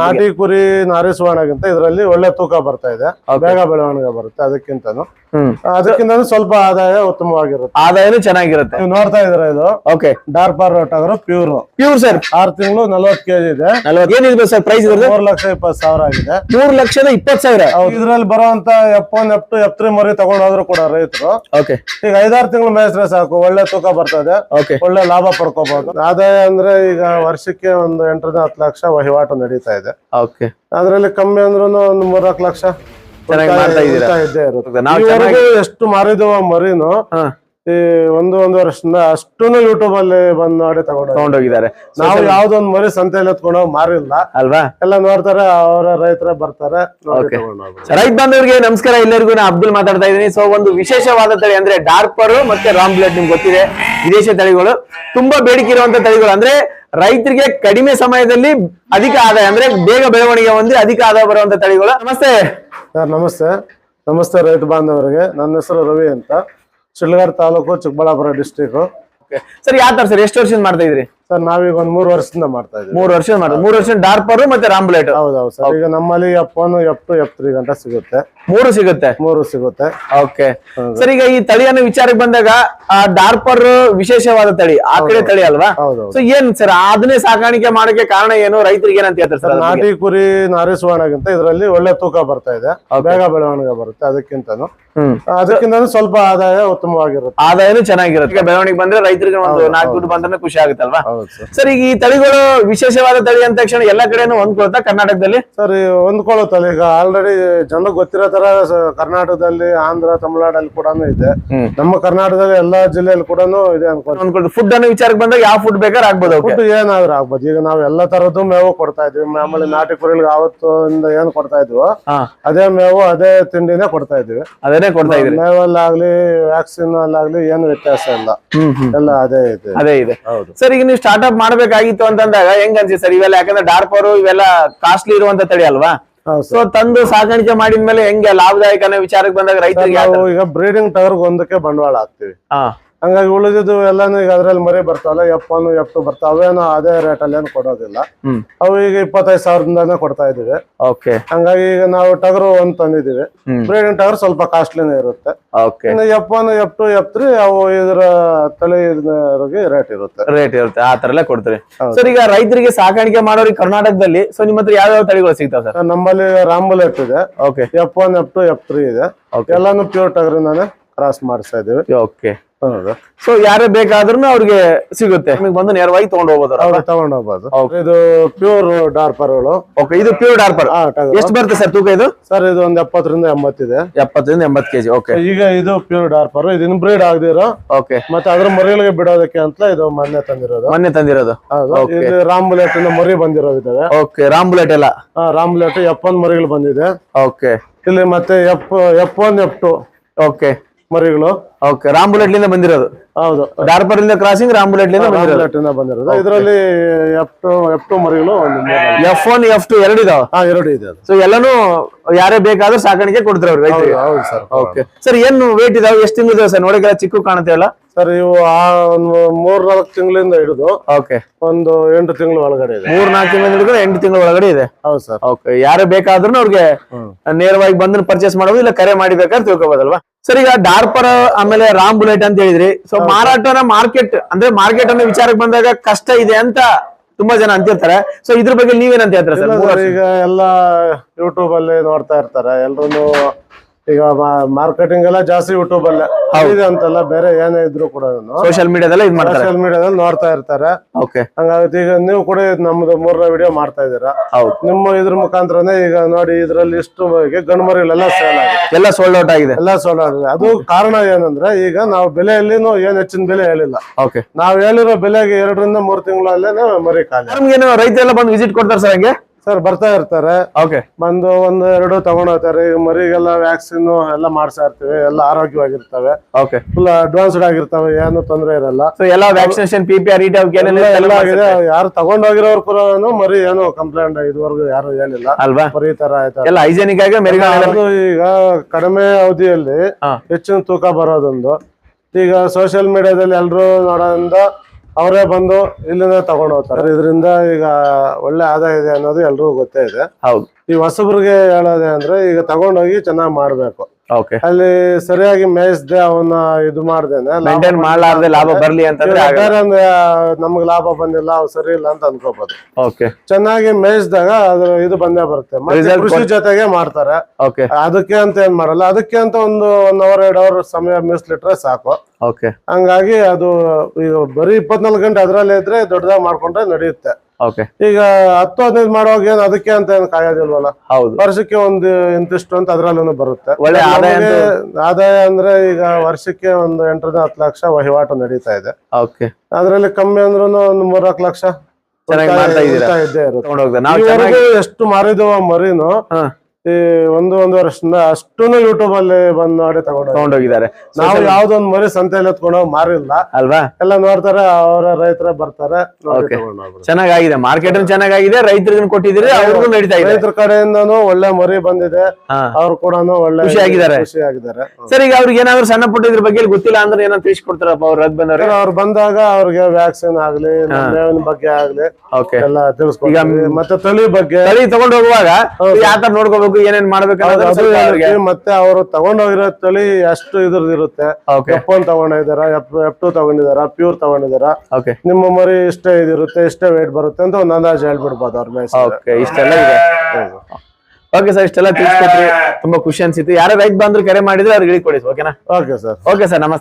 ನಾಟಿ ಕುರಿ ನಾರಿ ಸುವರ್ಣಗಿಂತ ಇದರಲ್ಲಿ ಒಳ್ಳೆ ತೂಕ ಬರ್ತಾ ಇದೆ. ಬೇಗ ಬೆಳವಣಿಗೆ ಬರುತ್ತೆ ಅದಕ್ಕಿಂತನು. ಅದಕ್ಕಿಂತ ಸ್ವಲ್ಪ ಆದಾಯ ಉತ್ತಮವಾಗಿರುತ್ತೆ. ಆದಾಯನೂ ಚೆನ್ನಾಗಿರುತ್ತೆ. ನೀವು ನೋಡ್ತಾ ಇದ್ರ ಇದು? ಓಕೆ ರೋಟ್ ಆದ್ರೆ ಪ್ಯೂರ್. ಪ್ಯೂರ್ ಸರ್ ಆರು ತಿಂಗಳು ನಲ್ವತ್ತು ಕೆಜಿ ಇದೆ. ಏನಿದೆ ಸರ್ ಪ್ರೈಸ್ ಮೂರ್ ಲಕ್ಷ ಇಪ್ಪತ್ತು ಸಾವಿರ ಆಗಿದೆ. ಮೂರ್ ಲಕ್ಷದ ಇಪ್ಪತ್ತು ಸಾವಿರ? ಇದ್ರಲ್ಲಿ ಬರುವಂತ F one F two F three ಮರಿ ತಗೊಂಡೋದ್ರು ಕೂಡ ರೈತರು. ಓಕೆ ಈಗ ಐದಾರು ತಿಂಗಳು ಮೇಯಿಸ್ರೆ ಸಾಕು. ಒಳ್ಳೆ ತೂಕ ಬರ್ತದೆ. ಓಕೆ ಒಳ್ಳೆ ಲಾಭ ಪಡ್ಕೋಬಹುದು. ಆದಾಯ ಅಂದ್ರೆ ಈಗ ವರ್ಷಕ್ಕೆ ಒಂದು ಎಂಟರಿಂದ ಹತ್ತು ಲಕ್ಷ ವಹಿವಾಟು ನಡೀತಾ ಇದೆ. ಓಕೆ. ಅದ್ರಲ್ಲಿ ಕಮ್ಮಿ ಅಂದ್ರೂ ಒಂದು ಮೂರ್ನಾಲ್ಕು ಲಕ್ಷ ಚೆನ್ನಾಗಿ ಮಾಡ್ತಾ ಇದ್ದೀರಾ. ಉಳಿತಾಯ ಇದ್ದೇ ಇರುತ್ತೆ. ನಾವು ಇದುವರೆಗೂ ಎಷ್ಟು ಮಾರಿದವ ಮರಿನು ಹಾ. ಈ ಒಂದು ಒಂದು ವರ್ಷದಿಂದ ಅಷ್ಟೂನು ಯೂಟ್ಯೂಬ್ ಅಲ್ಲಿ ಬಂದ್ ನೋಡಿ ತಗೊಂಡು ತಗೊಂಡೋಗಿದ್ದಾರೆ. ನಾವು ಯಾವ್ದೊಂದ್ ಮರಿ ಸಂತೆಯಲ್ಲಿ ಎತ್ಕೊಂಡು ಮಾರಿಲ್ಲ. ಅಲ್ವಾ? ಎಲ್ಲ ನೋಡ್ತಾರೆ ಅವರ ರೈತರ ಬರ್ತಾರೆ ನೋಡಿ Okay. ತಗೊಂಡು ಹೋಗ್ತಾರೆ. ರೈತ ಬಾಂಧವರಿಗೆ ನಮಸ್ಕಾರ ಎಲ್ಲರಿಗೂ ನಾ ಅಬ್ದುಲ್ ಮಾತಾಡ್ತಾ ಇದ್ದೀನಿ. ಸೊ ಒಂದು ವಿಶೇಷವಾದ ತಳಿ ಅಂದ್ರೆ ಡಾರ್ಪರ್ ಮತ್ತೆ ರಾಮ್ ಬ್ಲಡ್ ನಿಮ್ಗೆ ಗೊತ್ತಿದೆ. ವಿದೇಶಿ ತಳಿಗಳು. ತುಂಬಾ ಬೇಡಿಕೆ ಇರುವಂತ ತಳಿಗಳು ಅಂದ್ರೆ ರೈತರಿಗೆ ಕಡಿಮೆ ಸಮಯದಲ್ಲಿ ಅಧಿಕ ಆದಾಯ ಅಂದ್ರೆ ಬೇಗ ಬೆಳವಣಿಗೆ ಹೊಂದಿ ಅಧಿಕ ಆದಾಯ ಬರುವಂತ ತಳಿಗಳು. ನಮಸ್ತೆ. ಸರ್ ನಮಸ್ತೆ. ನಮಸ್ತೆ ರೈತ ಬಾಂಧವರಿಗೆ. ನನ್ನ ಹೆಸರು ರವಿ ಅಂತ. ಶಿಳ್ಗಾರ್ ತಾಲೂಕು ಚಿಕ್ಕಬಳ್ಳಾಪುರ ಡಿಸ್ಟಿಕ್ ಸರ್ ಯಾವ ತರ ಸರ್ ಎಷ್ಟು ವರ್ಷದಿಂದ ಮಾಡ್ತಾ ಇದ್ರಿ ಸರ್ ನಾವೀಗ ಒಂದ್ ಮೂರ್ ವರ್ಷದಿಂದ ಮಾಡ್ತಾ ಇದ್ದೀವಿ. ಮೂರು ವರ್ಷ ಮಾಡ್ತಾರೆ ಮೂರ್ ವರ್ಷ ಡಾರ್ಪರ್ ಮತ್ತೆ ರಾಂಬ್ಲೇಟ್ ಹೌದೌದು ಸರ್. ಈಗ ನಮ್ಮಲ್ಲಿ F one F two F three ಗಂಟೆ ಸಿಗುತ್ತೆ. ಮೂರು ಸಿಗುತ್ತೆ? ಮೂರು ಸಿಗುತ್ತೆ. ಓಕೆ. ಸರ್ ಈಗ ಈ ತಳಿಯನ್ನು ವಿಚಾರಕ್ಕೆ ಬಂದಾಗ ಆ ಡಾರ್ಪರ್ ವಿಶೇಷವಾದ ತಳಿ ಆ ಕಡೆ ತಳಿ ಅಲ್ವಾ? ಸೊ ಏನ್ ಸರ್ ಅದನ್ನೇ ಸಾಕಾಣಿಕೆ ಮಾಡಕ್ಕೆ ಕಾರಣ ಏನು? ರೈತರಿಗೆ ಏನಂತ ಹೇಳ್ತಾರೆ ಸರ್ ನಾಟಿ ಕುರಿ ನಾರಿ ಸುವರ್ಣಗಿಂತ ಇದರಲ್ಲಿ ಒಳ್ಳೆ ತೂಕ ಬರ್ತಾ ಇದೆ. ಬೇಗ ಬೆಳವಣಿಗೆ ಬರುತ್ತೆ ಅದಕ್ಕಿಂತನು. ಅದಕ್ಕಿಂತ ಸ್ವಲ್ಪ ಆದಾಯ ಉತ್ತಮವಾಗಿರುತ್ತೆ. ಆದಾಯನೂ ಚೆನ್ನಾಗಿರುತ್ತೆ. ಬೆಳವಣಿಗೆ ಬಂದ್ರೆ ರೈತರಿಗೆ ಒಂದು ನಾಲ್ಕು ದುಡ್ಡು ಬಂದ್ರೆ ಖುಷಿ ಆಗುತ್ತಲ್ವಾ ಸರ್ ಈಗ ಈ ತಳಿಗಳು ವಿಶೇಷವಾದ ತಳಿ ಅಂದ ತಕ್ಷಣ ಎಲ್ಲಾ ಕಡೆನೂ ಹೊಂದ್ಕೊಳ್ತಾ ಕರ್ನಾಟಕದಲ್ಲಿ? ಸರ್ ಹೊಂದ್ಕೊಳ್ಳುತ್ತಲ್ಲ ಈಗ ಆಲ್ರೆಡಿ ಜನಕ್ಕೆ ಗೊತ್ತಿರೋ ತರ ಕರ್ನಾಟಕದಲ್ಲಿ ಆಂಧ್ರ ತಮಿಳ್ನಾಡಲ್ಲಿ ಕೂಡ ಇದೆ. ನಮ್ಮ ಕರ್ನಾಟಕದಲ್ಲಿ ಎಲ್ಲಾ ಜಿಲ್ಲೆಯಲ್ಲಿ ಕೂಡ ಇದೆ ಅನ್ಕೊಂಡು ಫುಡ್ ಅನ್ನೋ ವಿಚಾರಕ್ಕೆ ಬಂದಾಗ ಯಾವ ಫುಡ್ ಬೇಕಾದ್ರೆ ಆಗ್ಬೋದು ಫುಡ್ ಏನಾದ್ರೂ ಆಗ್ಬೋದು. ಈಗ ನಾವು ಎಲ್ಲಾ ತರದ್ದು ಮೇವು ಕೊಡ್ತಾ ಇದ್ವಿ. ಮಾಮೂಲಿ ನಾಟಿ ಕುರಿಗಳಿಗೆ ಅವತ್ತು ಏನ್ ಕೊಡ್ತಾ ಇದ್ವು ಅದೇ ಮೇವು ಅದೇ ತಿಂಡಿನೇ ಕೊಡ್ತಾ ಇದ್ವಿ. ಅದೇ ಕೊಡ್ತಾ ಇದ್ರಿ ಮೇವಲ್ಲಾಗ್ಲಿ ವ್ಯಾಕ್ಸಿನ್ ಅಲ್ಲಾಗ್ಲಿ ಏನು ವ್ಯತ್ಯಾಸ ಇಲ್ಲ. ಎಲ್ಲ ಅದೇ ಇದೆ. ಅದೇ ಇದೆ. ಹೌದು. ಸರ್ ಈಗ ನೀವು ಸ್ಟಾರ್ಟ್ಅಪ್ ಮಾಡ್ಬೇಕಾಗಿತ್ತು ಅಂತಂದಾಗ ಹೆಂಗ್ ಅನ್ಸಿ ಸರ್? ಇವೆಲ್ಲ ಯಾಕಂದ್ರೆ ಡಾರ್ಪರು ಇವೆಲ್ಲ ಕಾಸ್ಟ್ಲಿ ಇರುವಂತ ತಳಿ ಅಲ್ವಾ? ಸೊ ತಂದು ಸಾಗಾಣಿಕೆ ಮಾಡಿದ್ಮೇಲೆ ಹೆಂಗೆ ಲಾಭದಾಯಕ ಅನ್ನೋ ವಿಚಾರಕ್ಕೆ ಬಂದಾಗ ರೈತರಿಗೆ ಈಗ ಬ್ರೀಡಿಂಗ್ ಟವರ್ಗೆ ಒಂದಕ್ಕೆ ಬಂಡವಾಳ ಹಾಕ್ತಿವಿ. ಹಾ. ಹಂಗಾಗಿ ಉಳಿದಿದ್ದು ಎಲ್ಲಾನು ಈಗ ಅದ್ರಲ್ಲಿ ಮರಿ ಬರ್ತಾವಲ್ಲ ಎಫ್ ಒನ್ ಎಫ್ ಟು ಬರ್ತಾವ ಅವೇನು ಅದೇ ರೇಟಲ್ಲಿ ಏನು ಕೊಡೋದಿಲ್ಲ. ಅವು ಈಗ ಇಪ್ಪತ್ತೈದು ಸಾವಿರದಿಂದಾನೇ ಕೊಡ್ತಾ ಇದೀವಿ ಓಕೆ ಹಂಗಾಗಿ ಈಗ ನಾವು ಟಗರು ಒಂದ್ ತಂದಿದೀವಿ ಬ್ರೀಡಿಂಗ್ ಟಗರ್ ಸ್ವಲ್ಪ ಕಾಸ್ಟ್ಲಿನೇ ಇರುತ್ತೆ. ಓಕೆ ಇನ್ನು F one F two F three ಅವು ಇದರ ತಲೆ ರೇಟ್ ಇರುತ್ತೆ. ರೇಟ್ ಇರುತ್ತೆ. ಆ ತರ ಎಲ್ಲ ಕೊಡ್ತೀರಿ. ಸರ್ ಈಗ ರೈತರಿಗೆ ಸಾಕಾಣಿಕೆ ಮಾಡೋರಿಗೆ ಕರ್ನಾಟಕದಲ್ಲಿ ಸೊ ನಿಮ್ಮ ಹತ್ರ ಯಾವ ತಳಿಗಳು ಸಿಗ್ತಾವ ಸರ್? ನಮ್ಮಲ್ಲಿ ರಾಂಬುಲೆಟ್ ಇದೆ. Okay F one F two F three ಇದೆ. ಎಲ್ಲಾನು ಪ್ಯೂರ್ ಟಗರಿಂದಾನೆ ಕ್ರಾಸ್ ಮಾಡಿಸ್ತಾ ಇದೀವಿ ಓಕೆ ಸೊ ಯಾರೇ ಬೇಕಾದ್ರೂ ಅವ್ರಿಗೆ ಸಿಗುತ್ತೆ. ನಿಮಗೆ ಬಂದು ನೇರವಾಗಿ ತಗೊಂಡು ಹೋಗ್ಬೋದು ತಗೊಂಡು ಹೋಗ್ಬೋದು. ಇದು ಪ್ಯೂರ್ ಡಾರ್ಪರ್ಗಳು ಓಕೆ ಇದು ಪ್ಯೂರ್ ಡಾರ್ಪರ್ ಎಷ್ಟು ಬರುತ್ತೆ ಸರ್ ತೂಕ ಇದು? ಸರ್ ಇದು ಒಂದ್ ಎಪ್ಪತ್ತರಿಂದ ಎಂಬತ್ತಿದೆ. ಎಪ್ಪತ್ತರಿಂದ ಎಂಬತ್ತು ಕೆಜಿ ಓಕೆ ಈಗ ಇದು ಪ್ಯೂರ್ ಡಾರ್ಪರ್ ಇದು ಇನ್ಬ್ರೀಡ್ ಆಗದಿರೋ ಓಕೆ ಮತ್ತೆ ಅದ್ರ ಮರಿಗಳಿಗೆ ಬಿಡೋದಕ್ಕೆ ಅಂತ ಇದು ಮೊನ್ನೆ ತಂದಿರೋದು. ಮೊನ್ನೆ ತಂದಿರೋದು. ಇದು ರಾಂಬುಲೆಟ್ ಇಂದ ಮರಿ ಬಂದಿರೋದಿದ್ದಾವೆ ಓಕೆ ರಾಮ್ ಬುಲೆಟ್ ಎಲ್ಲ. ಎಫ್ ಒನ್ ಮರಿಗಳು ಬಂದಿದೆ. ಓಕೆ ಇಲ್ಲಿ ಮತ್ತೆ F F one F two okay ಮರಿಗಳು. ಓಕೆ ರಾಮ್ ಬುಲೆಟ್ ಲಿಂದ ಬಂದಿರೋದು. ಹೌದು. ಡಾರ್ಪರ್ ಇಂದ ಕ್ರಾಸಿಂಗ್ ರಾಮ್ ಬುಲೆಟ್ ಲಿಂದ ಬಂದಿರೋದು. ಬಂದಿರೋದು. ಇದರಲ್ಲಿ ಎಫ್ ಟು ಎಫ್ ಟು ಮರಿಗಳು ಎಫ್ ಒನ್ ಎಫ್ ಟು ಎರಡು ಇದಾವ? ಹಾ ಎರಡು ಇದೆ ಸೊ ಎಲ್ಲಾನು ಯಾರೇ ಬೇಕಾದ್ರೂ ಸಾಕಾಣಿಕೆ ಕೊಡ್ತಾರೆ ಅವ್ರು ರೈತರಿಗೆ. ಹೌದು ಸರ್ ಓಕೆ ಸರ್ ಏನು ವೇಟ್ ಇದಾವೆ? ಎಷ್ಟು ತಿಂಗಳು ಸರ್ ನೋಡಕ್ಕೆ ಚಿಕ್ಕ ಕಾಣುತ್ತೆ ಅಲ್ಲ? ಸರ್ ಇವು ಆ ಮೂರ್ ನಾಲ್ಕು ತಿಂಗಳಿಂದ ಹಿಡಿದು ಓಕೆ. ಒಂದು ಎಂಟು ತಿಂಗಳ ಒಳಗಡೆ ಇದೆ. ಮೂರ್ ನಾಲ್ಕು ತಿಂಗಳಿಂದ ಹಿಡಿದ್ರೆ ಎಂಟು ತಿಂಗಳ ಒಳಗಡೆ ಇದೆ? ಹೌದು ಸರ್. ಓಕೆ ಯಾರು ಬೇಕಾದ್ರೂ ಅವ್ರಿಗೆ ನೇರವಾಗಿ ಬಂದು ಪರ್ಚೇಸ್ ಮಾಡೋದು ಇಲ್ಲ ಕರೆ ಮಾಡಿ ಬೇಕಾದ್ರೆ ತಿಳ್ಕೊಬೋದಲ್ವಾ? ಸರ್ ಈಗ ಡಾರ್ಪರ್ ಆಮೇಲೆ ರಾಮ್ ಬುಲೆಟ್ ಅಂತ ಹೇಳಿದ್ರಿ. ಸೊ ಮಾರಾಟನ ಮಾರ್ಕೆಟ್ ಅಂದ್ರೆ ಮಾರ್ಕೆಟ್ ಅನ್ನೋ ವಿಚಾರಕ್ಕೆ ಬಂದಾಗ ಕಷ್ಟ ಇದೆ ಅಂತ ತುಂಬಾ ಜನ ಅಂತಿರ್ತಾರೆ. ಸೊ ಇದ್ರ ಬಗ್ಗೆ ನೀವೇನಂತ ಹೇಳ್ತಾರೆ ಸರ್? ಈಗ ಎಲ್ಲ ಯೂಟ್ಯೂಬ್ ಅಲ್ಲಿ ನೋಡ್ತಾ ಇರ್ತಾರೆ. ಎಲ್ರು ಈಗ ಮಾರ್ಕೆಟಿಂಗ್ ಎಲ್ಲ ಜಾಸ್ತಿ ಯೂಟ್ಯೂಬ್ ಅಲ್ಲೇ. ಇದೆ ಅಂತಲ್ಲ ಬೇರೆ ಏನೇ ಇದ್ರು ಕೂಡ ಸೋಶಿಯಲ್ ಮೀಡಿಯಾದಲ್ಲಿ ಇದು ಮಾಡ್ತಾರೆ. ಸೋಷಿಯಲ್ ಮೀಡಿಯಾದಲ್ಲಿ ನೋಡ್ತಾ ಇರ್ತಾರೆ. ಓಕೆ ಹಂಗಾಗಿ ಈಗ ನೀವು ಕೂಡ ನಮ್ದು ಮೂರನೇ ವಿಡಿಯೋ ಮಾಡ್ತಾ ಇದ್ದೀರಾ. ಹೌದು. ನಿಮ್ಮ ಇದ್ರ ಮುಖಾಂತರನೇ ಈಗ ನೋಡಿ ಇದ್ರಲ್ಲಿ ಇಷ್ಟು ಗಂಡು ಮರಿಗಳೆಲ್ಲ ಸೇಲ್ ಆಗಿದೆ. ಎಲ್ಲ ಸೋಲ್ಡ್ ಔಟ್ ಆಗಿದೆ. ಎಲ್ಲ ಸೋಲ್ ಆಗಿದೆ. ಅದು ಕಾರಣ ಏನಂದ್ರೆ ಈಗ ನಾವು ಬೆಲೆಯಲ್ಲಿ ಏನ್ ಹೆಚ್ಚಿನ ಬೆಲೆ ಹೇಳಿಲ್ಲ. ಓಕೆ ನಾವ್ ಹೇಳಿರೋ ಬೆಲೆಗೆ ಎರಡರಿಂದ ಮೂರು ತಿಂಗಳಲ್ಲೇ ಮರಿ ಖಾಲಿ. ರೈತ ಎಲ್ಲ ಬಂದು ವಿಸಿಟ್ ಕೊಡ್ತಾರೆ ಸರ್ ಹಂಗೆ? ಸರ್ ಬರ್ತಾ ಇರ್ತಾರೆ. ಓಕೆ. ಬಂದು ಒಂದ್ ಎರಡು ತಗೊಂಡ್ ಹೋಗ್ತಾರೆ. ಈಗ ಮರಿಗೆಲ್ಲ ವ್ಯಾಕ್ಸಿನ್ ಎಲ್ಲ ಮಾಡ್ತಾ ಇರ್ತೀವಿ. ಎಲ್ಲ ಆರೋಗ್ಯವಾಗಿರ್ತವೆ. ಓಕೆ. ಫುಲ್ ಅಡ್ವಾನ್ಸ್ಡ್ ಆಗಿರ್ತವೆ. ಏನು ತೊಂದರೆ ಇರಲ್ಲ. ಸೊ ಎಲ್ಲ ವ್ಯಾಕ್ಸಿನೇಷನ್ ಪಿ ಪಿ ಆರ್ ಎಲ್ಲ ಆಗಿದೆ ಯಾರು ತಗೊಂಡೋಗಿರೋರು ಕೂಡ ಮರಿ ಏನು ಕಂಪ್ಲೇಂಟ್ ಇದುವರೆಗೂ ಯಾರು ಏನಿಲ್ಲ ಅಲ್ವಾ? ಮರಿ ತರ ಆಯ್ತಾ? ಎಲ್ಲ ಹೈಜೆನಿಕ್ ಆಗಿ ಈಗ ಕಡಿಮೆ ಅವಧಿಯಲ್ಲಿ ಹೆಚ್ಚಿನ ತೂಕ ಬರೋದೊಂದು. ಈಗ ಸೋಷಿಯಲ್ ಮೀಡಿಯಾದಲ್ಲಿ ಎಲ್ಲರೂ ನೋಡೋದ್ರಿಂದ ಅವರೇ ಬಂದು ಇಲ್ಲಿಂದ ತಗೊಂಡು ಹೋಗ್ತಾರೆ. ಇದರಿಂದ ಈಗ ಒಳ್ಳೆ ಆದಾಯ ಇದೆ ಅನ್ನೋದು ಎಲ್ರಿಗೂ ಗೊತ್ತೇ ಇದೆ. ಹೌದು. ಈ ಹೊಸಬ್ರಿಗೆ ಹೇಳೋದೇ ಅಂದ್ರೆ ಈಗ ತಗೊಂಡೋಗಿ ಚೆನ್ನಾಗಿ ಮಾಡ್ಬೇಕು. ಅಲ್ಲಿ ಸರಿಯಾಗಿ ಮೇಯಿಸ್ದೆ ಅವನ್ನ ಇದು ಮಾಡ್ದೇನೆ ಮೇಂಟೈನ್ ಮಾಡ್ಲಾರ್ದೆ ಲಾಭ ಬರ್ಲಿ ಅಂತಂದ್ರೆ ಬೇರೆ ನಮ್ಗೆ ಲಾಭ ಬಂದಿಲ್ಲ ಅವ್ ಸರಿ ಇಲ್ಲ ಅಂತ ಅನ್ಕೋಬಹುದು ಓಕೆ ಚೆನ್ನಾಗಿ ಮೇಯಿಸಿದಾಗ ಅದ್ರ ಇದು ಬಂದೇ ಬರುತ್ತೆ. ಕೃಷಿ ಜೊತೆಗೆ ಮಾಡ್ತಾರೆ. ಓಕೆ ಅದಕ್ಕೆ ಅಂತ ಏನ್ ಮಾಡಲ್ಲ. ಅದಕ್ಕೆ ಅಂತ ಒಂದು ಒನ್ ಅವರ್ ಎರಡ್ ಅವರ್ ಸಮಯ ಮೀಸಲಿಟ್ರೆ ಸಾಕು. ಓಕೆ ಹಂಗಾಗಿ ಅದು ಬರೀ ಇಪ್ಪತ್ನಾಲ್ಕು ಗಂಟೆ ಅದ್ರಲ್ಲೇ ಇದ್ರೆ ದೊಡ್ಡದಾಗಿ ಮಾಡ್ಕೊಂಡ್ರೆ ನಡೆಯುತ್ತೆ. ಓಕೆ ಈಗ ಹತ್ತು ಹದಿನೈದು ಮಾಡುವಾಗ ಏನ್ ಅದಕ್ಕೆ ಅಂತ ಏನ್ ಕಾಯೋದಿಲ್ವಲ್ಲ? ಹೌದು. ವರ್ಷಕ್ಕೆ ಒಂದು ಇಂತಿಷ್ಟು ಅಂತ ಅದ್ರಲ್ಲೂ ಬರುತ್ತೆ. ಒಳ್ಳೆ ಆದಾಯ ಆದಾಯ ಅಂದ್ರೆ ಈಗ ವರ್ಷಕ್ಕೆ ಒಂದು ಎಂಟರಿಂದ ಹತ್ತು ಲಕ್ಷ ವಹಿವಾಟು ನಡೀತಾ ಇದೆ. ಓಕೆ ಅದ್ರಲ್ಲಿ ಕಮ್ಮಿ ಅಂದ್ರೂ ಒಂದು ಮೂರ್ನಾಲ್ಕು ಲಕ್ಷ ಇದ್ದೇ ಇರುತ್ತೆ. ಎಷ್ಟು ಮಾರಿದವ ಮರಿನು ಒಂದು ಒಂದು ವರ್ಷದಿಂದ ಅಷ್ಟೂನು ಯೂಟ್ಯೂಬ್ ಅಲ್ಲಿ ಬಂದ್ ನೋಡಿ ತಗೊಂಡು ತಗೊಂಡೋಗಿದ್ದಾರೆ. ನಾವು ಯಾವ್ದೊಂದ್ ಮರಿ ಸಂತೆಯಲ್ಲಿ ಎತ್ಕೊಂಡು ಮಾರಿಲ್ಲ. ಅಲ್ವಾ? ಎಲ್ಲ ನೋಡ್ತಾರೆ ಅವರ ರೈತರ ಬರ್ತಾರೆ. ಚೆನ್ನಾಗಿದೆ ಮಾರ್ಕೆಟ್ ಚೆನ್ನಾಗಿದೆ ರೈತರಿಗೆ ಕೊಟ್ಟಿದ್ದೀರಿ ಅವ್ರಿಗೂ ನಡೀತಾ ಇದೆ. ರೈತರ ಕಡೆಯಿಂದ ಒಳ್ಳೆ ಮರಿ ಬಂದಿದೆ. ಅವ್ರು ಕೂಡ ಒಳ್ಳೆ ಖುಷಿ ಆಗಿದ್ದಾರೆ. ಸರ್ ಈಗ ಅವ್ರಿಗೆ ಏನಾದ್ರು ಸಣ್ಣ ಪುಟ್ಟ ಇದ್ರ ಬಗ್ಗೆ ಗೊತ್ತಿಲ್ಲ ಅಂದ್ರೆ ಏನೋ ತಿಳಿಸ್ಕೊಡ್ತಾರಪ್ಪ ಅವ್ರ ರದ್ ಬಂದವ್ರೆ? ಅವ್ರು ಬಂದಾಗ ಅವ್ರಿಗೆ ವ್ಯಾಕ್ಸಿನ್ ಆಗ್ಲಿ ಮೇವಿನ ಬಗ್ಗೆ ಆಗ್ಲಿ ಎಲ್ಲ ತಿಳಿಸ್ಕೊಡ್ತಾರೆ ಮತ್ತೆ ತಳಿ ಬಗ್ಗೆ ತಳಿ ತಗೊಂಡು ಹೋಗುವಾಗ ಯಾವ ತರ ನೋಡ್ಕೋಬೇಕು ಏನೇನ್ ಮಾಡ್ಬೇಕು. ಮತ್ತೆ ಅವರು ತಗೊಂಡೋಗಿರೋ ತಳಿ ಎಷ್ಟು ಇದ್ರದ್ದು ಇರುತ್ತೆ. ಓಕೆ ಎಫ್ ಒನ್ ತಗೊಂಡಿದಾರ ಎಫ್ ಟು ತಗೊಂಡಿದಾರ ಪ್ಯೂರ್ ತಗೊಂಡಿದಾರ. ಓಕೆ ನಿಮ್ಮ ಮರಿ ಇಷ್ಟೇ ಇದಿರುತ್ತೆ ಇಷ್ಟೇ ವೇಟ್ ಬರುತ್ತೆ ಅಂತ ಒಂದು ಅಂದಾಜು ಹೇಳ್ಬಿಡ್ಬೋದು ಅವ್ರ ಮೇಲೆ ಇಷ್ಟೆಲ್ಲ ಇದೆ. ಓಕೆ ಸರ್ ಇಷ್ಟೆಲ್ಲ ತಿಳಿಸ್ಕೊಟ್ರಿ. ತುಂಬಾ ಖುಷಿ ಅನ್ಸಿತ್ತು. ಯಾರು ರೈತ ಬಂದ್ರು ಕರೆ ಮಾಡಿದ್ರೆ ಅವ್ರಿಗೆ ಇಳಿಕೊಡಿ ಕೊಡಿ ಓಕೆನಾ ಓಕೆ ಸರ್ ಓಕೆ ಸರ್ ನಮಸ್ತೆ.